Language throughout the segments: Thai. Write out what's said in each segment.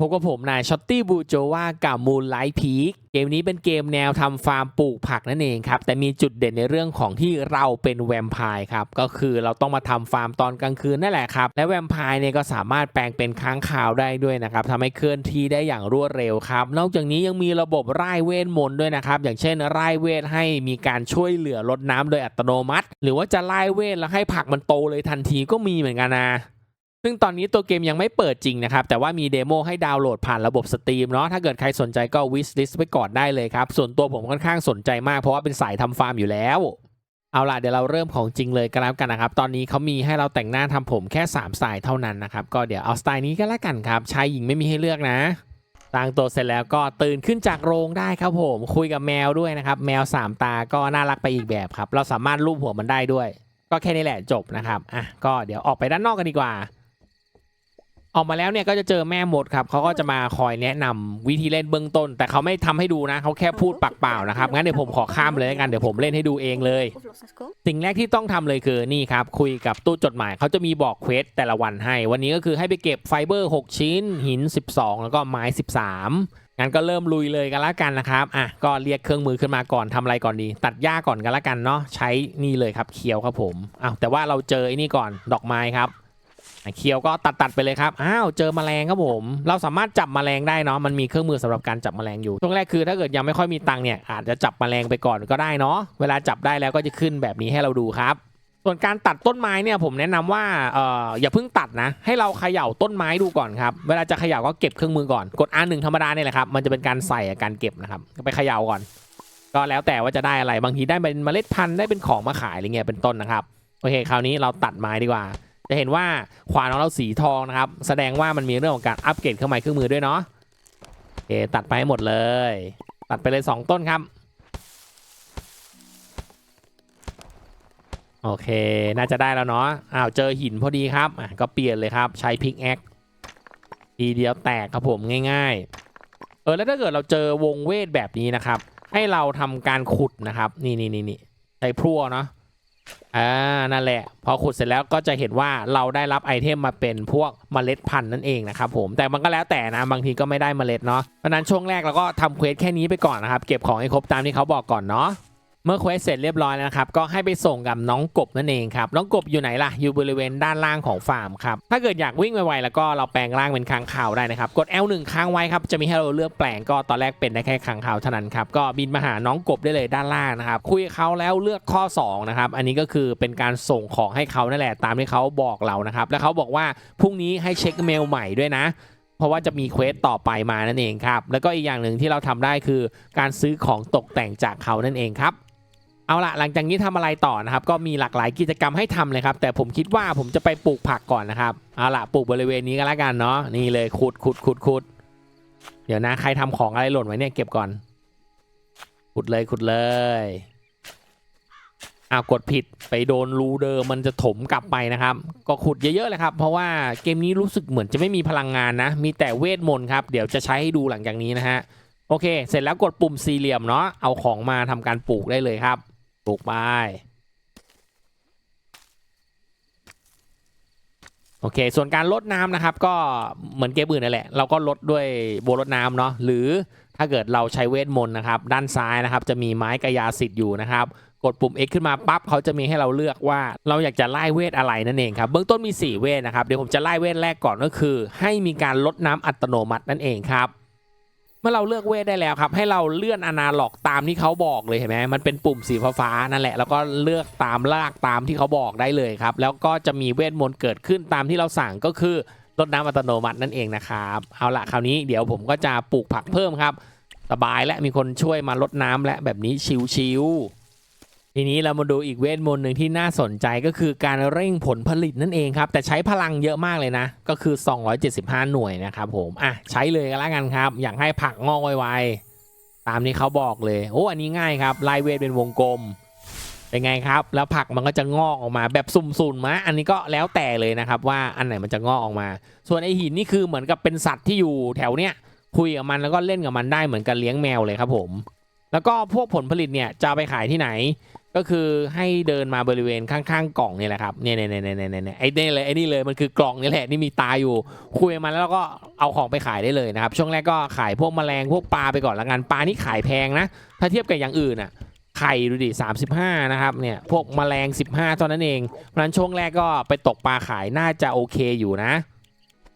พบกับผมนายช็อตตี้บูโจว่ากับมูลไลท์พีคเกมนี้เป็นเกมแนวทำฟาร์มปลูกผักนั่นเองครับ แต่มีจุดเด่นในเรื่องของที่เราเป็นแวมไพร์ครับ ก็คือเราต้องมาทำฟาร์มตอนกลางคืนนั่นแหละครับ และแวมไพร์เนี่ยก็สามารถแปลงเป็นค้างคาวได้ด้วยนะครับทำให้เคลื่อนที่ได้อย่างรวดเร็วครับ นอกจากนี้ยังมีระบบไร่เวทมนต์ด้วยนะครับ อย่างเช่นไร่เวทให้มีการช่วยเหลือลดน้ำโดยอัตโนมัติ หรือว่าจะไร่เวทแล้วให้ผักมันโตเลยทันทีก็มีเหมือนกันนะ ซึ่งตอนนี้ตัวเกมยังไม่เปิดจริงนะครับ แต่ว่ามีเดโมให้ดาวน์โหลดผ่านระบบสตรีมเนาะถ้าเกิดใครสนใจก็วิสลิสไว้ก่อนได้เลยครับ ส่วนตัวผมค่อนข้างสนใจมากเพราะว่าเป็นสายทำฟาร์มอยู่แล้วเอาล่ะเดี๋ยวเราเริ่มของจริงเลยก็แล้วกันนะครับ ตอนนี้เขามีให้เราแต่งหน้าทำผมแค่ 3สายเท่านั้นนะครับ ก็เดี๋ยวเอาสไตล์นี้ก็แล้วกันครับ ชายหญิงไม่มีให้เลือกนะตั้งตัวเสร็จแล้วก็ตื่นขึ้นจากโรงได้ครับผม คุยกับแมวด้วยนะครับ แมวสามตาก็น่ารักไปอีกแบบครับ เราสามารถลูบหัวมันได้ด้วย ก็แค่นี้แหละจบนะครับ อะ ก็เดี๋ยวออกไปด้านนอกกันดีกว่า ออกมาแล้วเนี่ยก็จะเจอแม่หมดครับเขาก็จะมาคอยแนะนำวิธีเล่นเบื้องต้น แต่เขาไม่ทำให้ดูนะเขาแค่พูดปากเปล่านะครับงั้นเดี๋ยวผมขอข้ามเลยด้วกันเดี๋ยวผมเล่นให้ดูเองเลย สิ่งแรกที่ต้องทำเลยคือนี่ครับคุยกับตู้จดหมายเขาจะมีบอกเควสแต่ละวันให้ วันนี้ก็คือให้ไปเก็บไฟเบอร์ 6 ชิ้น หิน 12 แล้วก็ไม้ 13งั้นก็เริ่มลุยเลยกันละกันนะครับอะก็เรียกเครื่องมือขึ้นมาก่อนทำอะไรก่อนดี ตัดหญ้าก่อนกันละกันเนาะใช้นี่เลยครับเคียวครับผมอ้าวแต่ว่าเราเจอไอ้นี่ก่อนดอกไม้ครับ เคียวก็ตัดตัดไปเลยครับ อ้าว เจอแมลงครับผม เราสามารถจับแมลงได้เนาะ มันมีเครื่องมือสำหรับการจับแมลงอยู่ ช่วงแรกคือถ้าเกิดยังไม่ค่อยมีตังค์เนี่ย อาจจะจับแมลงไปก่อนก็ได้เนาะ เวลาจับได้แล้วก็จะขึ้นแบบนี้ให้เราดูครับ ส่วนการตัดต้นไม้เนี่ยผมแนะนำว่าเอออย่าเพิ่งตัดนะ ให้เราเขย่าต้นไม้ดูก่อนครับ เวลาจะเขย่าก็เก็บเครื่องมือก่อน กด R1 ธรรมดาเนี่ยแหละครับ มันจะเป็นการใส่การเก็บนะครับ ไปเขย่าก่อน ก็แล้วแต่ว่าจะได้อะไร บางทีได้เป็นเมล็ดพันธุ์ได้เป็นของมาขายอะไรเงี้ยเป็นต้นนะครับ โอเค คราวนี้เราตัดไม้ดีกว่า จะเห็นว่าขวานของเราสีทองนะครับ แสดงว่ามันมีเรื่องของการอัปเกรดเครื่องไม้เครื่องมือด้วยเนาะโอเคตัดไปให้หมดเลย ตัดไปเลย 2 ต้นครับ โอเค น่าจะได้แล้วเนาะอ้าวเจอหินพอดีครับอะก็เปลี่ยนเลยครับ ใช้พิกแอคทีเดียวแตกครับผมง่าย ๆ เออแล้วถ้าเกิดเราเจอวงเวทแบบนี้นะครับ ให้เราทำการขุดนะครับ นี่นี่นี่นี่ใช้พลั่วเนาะ อ่านั่นแหละ พอขุดเสร็จแล้วก็จะเห็นว่าเราได้รับไอเทมมาเป็นพวกเมล็ดพันธุ์นั่นเองนะครับผมแต่มันก็แล้วแต่นะบางทีก็ไม่ได้เมล็ดเนาะเพราะฉะนั้นช่วงแรกเราก็ทำเควสแค่นี้ไปก่อนนะครับเก็บของให้ครบตามที่เขาบอกก่อนเนาะ เมื่อเควสเสร็จเรียบร้อยแล้วครับก็ให้ไปส่งกับน้องกบนั่นเองครับน้องกบอยู่ไหนล่ะอยู่บริเวณด้านล่างของฟาร์มครับถ้าเกิดอยากวิ่งไวๆแล้วก็เราแปลงร่างเป็นค้างคาวได้นะครับกด L1 ค้างไว้ครับจะมีให้เราเลือกแปลงก็ตอนแรกเป็นได้แค่ค้างคาวเท่านั้นครับก็บินมาหาน้องกบได้เลยด้านล่างนะครับคุยกับเขาแล้วเลือกข้อ2นะครับอันนี้ก็คือเป็นการส่งของให้เขานั่นแหละตามที่เขาบอกเรานะครับแล้วเขาบอกว่าพรุ่งนี้ให้เช็คเมลใหม่ด้วยนะเพราะว่าจะมีเควสต่อไปมานั่นเองครับ แล้วก็อีกอย่างหนึ่งที่เราทำได้คือการซื้อของตกแต่งจากเขานั่นเองครับ เอาละหลังจากนี้ทำอะไรต่อนะครับ ก็มีหลากหลายกิจกรรมให้ทำเลยครับ แต่ผมคิดว่าผมจะไปปลูกผักก่อนนะครับ เอาละปลูกบริเวณนี้ก็แล้วกันเนาะนี่เลยขุดขุดขุดขุดเดี๋ยวนะใครทำของอะไรหล่นไว้เนี่ยเก็บก่อน ขุดเลยขุดเลยอ้าวกดผิดไปโดนรูเดิมมันจะถมกลับไปนะครับ ก็ขุดเยอะๆเลยครับ เพราะว่าเกมนี้รู้สึกเหมือนจะไม่มีพลังงานนะ มีแต่เวทมนต์ครับ เดี๋ยวจะใช้ให้ดูหลังจากนี้นะฮะโอเค เสร็จแล้วกดปุ่มสี่เหลี่ยมเนาะเอาของมาทำการปลูกได้เลยครับ ปลูกไปโอเค ส่วนการลดน้ำนะครับ ก็เหมือนเกมอื่นนั่นแหละ เราก็ลดด้วยโบลดน้ำเนาะ หรือถ้าเกิดเราใช้เวทมนต์นะครับ ด้านซ้ายนะครับ จะมีไม้กระยาสิทธิ์อยู่นะครับ กดปุ่ม X ขึ้นมาปั๊บเขาจะมีให้เราเลือกว่าเราอยากจะไล่เวทอะไรนั่นเองครับ เบื้องต้นมี 4 เวทนะครับ เดี๋ยวผมจะไล่เวทแรกก่อนก็คือ ให้มีการลดน้ำอัตโนมัตินั่นเองครับ มื่อเราเลือกเวทได้แล้วครับ ให้เราเลื่อนอนาล็อกตามที่เขาบอกเลยเห็นไหมมันเป็นปุ่มสีฟ้านั่นแหละ แล้วก็เลือกตามลากตามที่เขาบอกได้เลยครับ แล้วก็จะมีเวทมนต์เกิดขึ้นตามที่เราสั่งก็คือลดน้ำอัตโนมัตินั่นเองนะครับ เอาละคราวนี้เดี๋ยวผมก็จะปลูกผักเพิ่มครับ สบายและมีคนช่วยมาลดน้ำและแบบนี้ชิวๆ ทีนี้เรามาดูอีกเวทมนต์หนึ่งที่น่าสนใจก็คือการเร่งผลผลิตนั่นเองครับ แต่ใช้พลังเยอะมากเลยนะ ก็คือ 275 หน่วยนะครับผม อะ ใช้เลยก็แล้วกันครับ อยากให้ผักงอกไวๆตามที่เขาบอกเลย โอ้อันนี้ง่ายครับไล่เวทเป็นวงกลมเป็นไงครับ แล้วผักมันก็จะงอกออกมาแบบสุ่มๆมะอันนี้ก็แล้วแต่เลยนะครับว่าอันไหนมันจะงอกออกมา ส่วนไอหินนี่คือเหมือนกับเป็นสัตว์ที่อยู่แถวเนี้ยคุยกับมันแล้วก็เล่นกับมันได้เหมือนกันเลี้ยงแมวเลยครับผม แล้วก็พวกผลผลิตเนี่ยจะไปขายที่ไหน ก็คือให้เดินมาบริเวณข้างๆกล่องนี่แหละครับเนี่ยเนี่ยเนี่ยเนี่ยเนี่ยไอ้นี่เลยไอ้นี่เลยมันคือกล่องนี่แหละนี่มีตาอยู่คุยมันแล้วเราก็เอาของไปขายได้เลยนะครับ ช่วงแรกก็ขายพวกแมลงพวกปลาไปก่อนละกันปลานี่ขายแพงนะ ถ้าเทียบกับอย่างอื่นอะไข่ดูดิ35 นะครับเนี่ยพวกแมลง 15เท่านั้นเองเพราะฉะนั้นช่วงแรกก็ไปตกปลาขายน่าจะโอเคอยู่นะ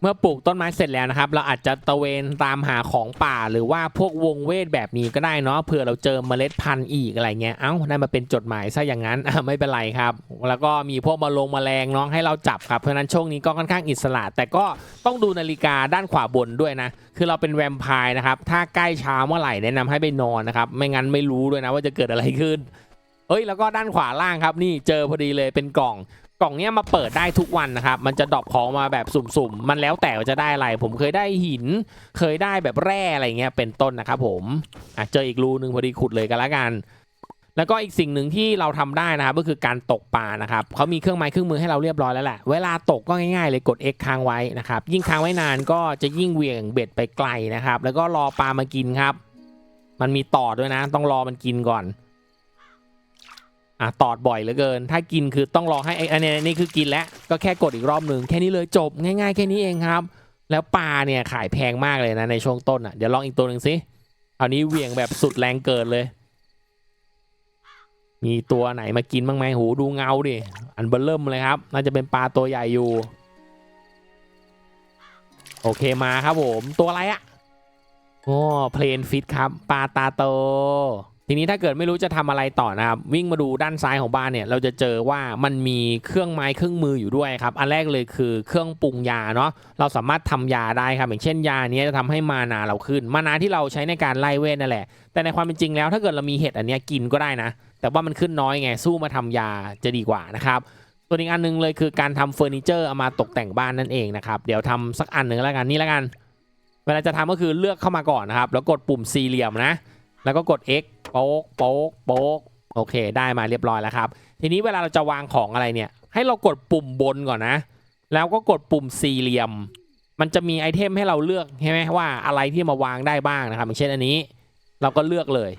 เมื่อปลูกต้นไม้เสร็จแล้วนะครับ เราอาจจะตะเวนตามหาของป่าหรือว่าพวกวงเวทแบบนี้ก็ได้เนาะเผื่อเราเจอเมล็ดพันธุ์อีกอะไรเงี้ยเอ้าได้มาเป็นจดหมายซะอย่างนั้นไม่เป็นไรครับ แล้วก็มีพวกมาลงมแมลงน้องให้เราจับครับเพราะฉะนั้นช่วงนี้ก็ค่อนข้างอิสระ แต่ก็ต้องดูนาฬิกาด้านขวาบนด้วยนะ คือเราเป็นแวมไพร์นะครับถ้าใกล้เช้าเมื่อไหร่แนะนำให้ไปนอนนะครับไม่งั้นไม่รู้ด้วยนะว่าจะเกิดอะไรขึ้นเอ้ยแล้วก็ด้านขวาล่างครับนี่เจอพอดีเลยเป็นกล่อง กล่องเนี้ยมาเปิดได้ทุกวันนะครับ มันจะดรอปของมาแบบสุ่มๆ มันแล้วแต่ว่าจะได้อะไร ผมเคยได้หิน เคยได้แบบแร่อะไรเงี้ย เป็นต้นนะครับผมอะเจออีกรูนึงพอดีขุดเลยกันละกัน แล้วก็อีกสิ่งหนึ่งที่เราทำได้นะครับ ก็คือการตกปลานะครับเขามีเครื่องไม้เครื่องมือให้เราเรียบร้อยแล้วแหละ เวลาตกก็ง่ายๆเลยกด X ค้างไว้นะครับ ยิ่งค้างไว้นานก็จะยิ่งเวียงเบ็ดไปไกลนะครับ แล้วก็รอปลามากินครับ มันมีตอด้วยนะ ต้องรอมันกินก่อน อะตอดบ่อยเหลือเกิน ถ้ากินคือต้องรอให้ไอ้อันนี้นี่คือกินแล้วก็แค่กดอีกรอบหนึ่งแค่นี้เลยจบง่ายๆ แค่นี้เองครับ แล้วปลาเนี่ยขายแพงมากเลยนะในช่วงต้นอะเดี๋ยวลองอีกตัวหนึ่งสิครานี้เหวี่ยงแบบสุดแรงเกิดเลย มีตัวไหนมากินบ้างไหมหูดูเงาดิอันเบลเริ่มเลยครับ น่าจะเป็นปลาตัวใหญ่อยู่ โอเคมาครับผมตัวอะไรอะโอ้เพลนฟิตครับปลาตาโต ทีนี้ถ้าเกิดไม่รู้จะทำอะไรต่อนะครับวิ่งมาดูด้านซ้ายของบ้านเนี่ยเราจะเจอว่ามันมีเครื่องไม้เครื่องมืออยู่ด้วยครับอันแรกเลยคือเครื่องปรุงยาเนาะเราสามารถทำยาได้ครับอย่างเช่นยาเนี้ยจะทำให้มานาเราขึ้น มานาที่เราใช้ในการไล่เวทนั่นแหละ แต่ในความเป็นจริงแล้วถ้าเกิดเรามีเห็ดอันนี้กินก็ได้นะ แต่ว่ามันขึ้นน้อยไงสู้มาทำยาจะดีกว่านะครับตัวอีกอันหนึงเลยคือการทำเฟอร์นิเจอร์เอามาตกแต่งบ้านนั่นเองนะครับเดี๋ยวทำสักอันหนึ่งแล้วกันนี่แล้วกัน เวลาจะทำก็คือเลือกเข้ามาก่อนนะครับ แล้วกดปุ่มสี่เหลี่ยมนะ แล้วก็กด X โป๊กโป๊กโป๊กโอเค ได้มาเรียบร้อยแล้วครับ ทีนี้เวลาเราจะวางของอะไรเนี่ย ให้เรากดปุ่มบนก่อนนะ แล้วก็กดปุ่มสี่เหลี่ยม มันจะมีไอเทมให้เราเลือกใช่ไหมว่าอะไรที่มาวางได้บ้างนะครับอย่างเช่นอันนี้ เราก็เลือกเลย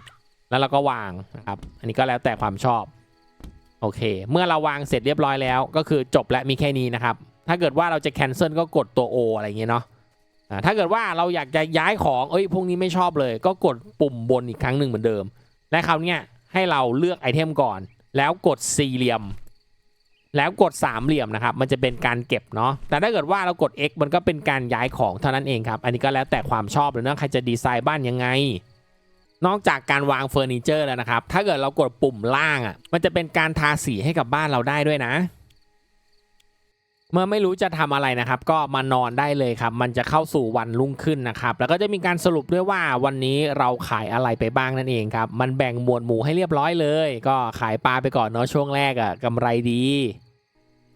แล้วเราก็วางนะครับ อันนี้ก็แล้วแต่ความชอบ โอเค เมื่อเราวางเสร็จเรียบร้อยแล้ว ก็คือจบและมีแค่นี้นะครับ ถ้าเกิดว่าเราจะ cancel ก็กดตัว O อะไรอย่างเงี้ยเนาะถ้าเกิดว่าเราอยากจะย้ายของ เอ้ย พวกนี้ไม่ชอบเลย ก็กดปุ่มบนอีกครั้งหนึ่งเหมือนเดิม และคราวเนี้ยให้เราเลือกไอเทมก่อน แล้วกดสี่เหลี่ยม แล้วกดสามเหลี่ยมนะครับ มันจะเป็นการเก็บเนาะแต่ถ้าเกิดว่าเรากด X มันก็เป็นการย้ายของเท่านั้นเองครับ อันนี้ก็แล้วแต่ความชอบเลยนะใครจะดีไซน์บ้านยังไงนอกจากการวางเฟอร์นิเจอร์แล้วนะครับ ถ้าเกิดเรากดปุ่มล่างอะ มันจะเป็นการทาสีให้กับบ้านเราได้ด้วยนะ เมื่อไม่รู้จะทำอะไรนะครับ ก็มานอนได้เลยครับ มันจะเข้าสู่วันรุ่งขึ้นนะครับ แล้วก็จะมีการสรุปด้วยว่าวันนี้เราขายอะไรไปบ้างนั่นเองครับ มันแบ่งหมวดหมู่ให้เรียบร้อยเลย ก็ขายปลาไปก่อนเนาะช่วงแรกอะ่ะกำไรดี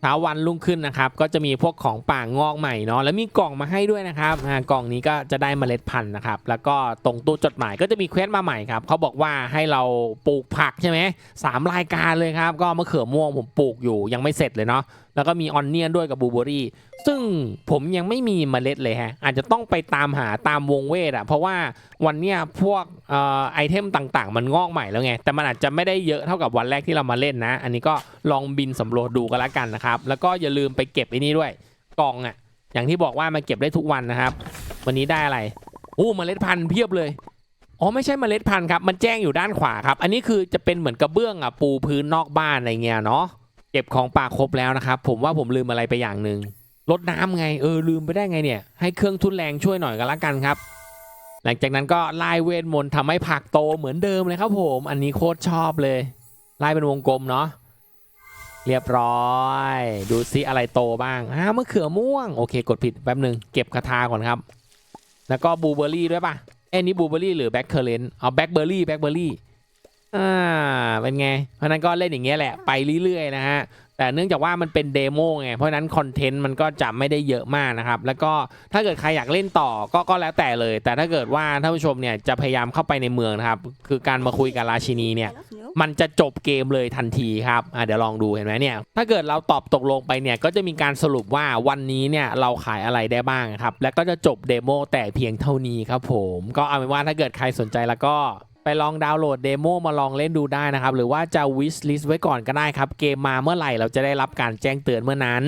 เช้าวันรุ่งขึ้นนะครับ ก็จะมีพวกของป่างอกใหม่เนาะแล้วมีกล่องมาให้ด้วยนะครับกล่องนี้ก็จะได้เมล็ดพันธุ์นะครับ แล้วก็ตรงตู้จดหมายก็จะมีเควสมาใหม่ครับเขาบอกว่าให้เราปลูกผักใช่ไหมสามรายการเลยครับ ก็มะเขือม่วงผมปลูกอยู่ยังไม่เสร็จเลยเนาะ แล้วก็มีออนเนียนด้วยกับบูเบอรี่ ซึ่งผมยังไม่มีเมล็ดเลยฮะ อาจจะต้องไปตามหาตามวงเวทอะเพราะว่าวันเนี้ยพวกออไอเทมต่างๆ มันงอกใหม่แล้วไง แต่มันอาจจะไม่ได้เยอะเท่ากับวันแรกที่เรามาเล่นนะ อันนี้ก็ลองบินสำรวจดูกันละกันนะครับ แล้วก็อย่าลืมไปเก็บไอ้นี่ด้วยกล่องอะอย่างที่บอกว่ามาเก็บได้ทุกวันนะครับ วันนี้ได้อะไรโอ้เมล็ดพันธุ์เพียบเลยอ๋อไม่ใช่เมล็ดพันธุ์ครับ มันแจ้งอยู่ด้านขวาครับ อันนี้คือจะเป็นเหมือนกระเบื้องอะปูพื้นนอกบ้านอะไรเงี้ยเนาะ เก็บของป่าครบแล้วนะครับ ผมว่าผมลืมอะไรไปอย่างหนึ่งลดน้ำไงเออลืมไปได้ไงเนี่ย ให้เครื่องทุนแรงช่วยหน่อยกันละกันครับ หลังจากนั้นก็ไล่เวทมนต์ทำให้ผักโตเหมือนเดิมเลยครับผม อันนี้โคตรชอบเลยไล่เป็นวงกลมเนาะเรียบร้อย ดูซิอะไรโตบ้างอ้าวมะเขือม่วงโอเค กดผิดแป๊บหนึ่งเก็บคาถาก่อนครับ แล้วก็บลูเบอร์รี่ด้วยป่ะเอ้นี่บลูเบอร์รี่หรือแบ็คเคอร์เรนเอาแบ็คเบอร์รี่แบ็คเบอร์รี่ อ่าเป็นไง เพราะนั้นก็เล่นอย่างเงี้ยแหละไปเรื่อยๆนะฮะแต่เนื่องจากว่ามันเป็นเดโมไง เพราะนั้นคอนเทนต์มันก็จะไม่ได้เยอะมากนะครับ แล้วก็ถ้าเกิดใครอยากเล่นต่อก็ก็แล้วแต่เลย แต่ถ้าเกิดว่าท่านผู้ชมเนี่ยจะพยายามเข้าไปในเมืองนะครับ คือการมาคุยกับราชินีเนี่ย มันจะจบเกมเลยทันทีครับเดี๋ยวลองดูเห็นไหมเนี่ย ถ้าเกิดเราตอบตกลงไปเนี่ยก็จะมีการสรุปว่าวันนี้เนี่ยเราขายอะไรได้บ้างครับ แล้วก็จะจบเดโมแต่เพียงเท่านี้ครับผม ก็เอาเป็นว่าถ้าเกิดใครสนใจแล้วก็ ไปลองดาวน์โหลดเดโมมาลองเล่นดูได้นะครับ หรือว่าจะวิชลิสต์ไว้ก่อนก็ได้ครับ เกมมาเมื่อไหร่เราจะได้รับการแจ้งเตือนเมื่อนั้น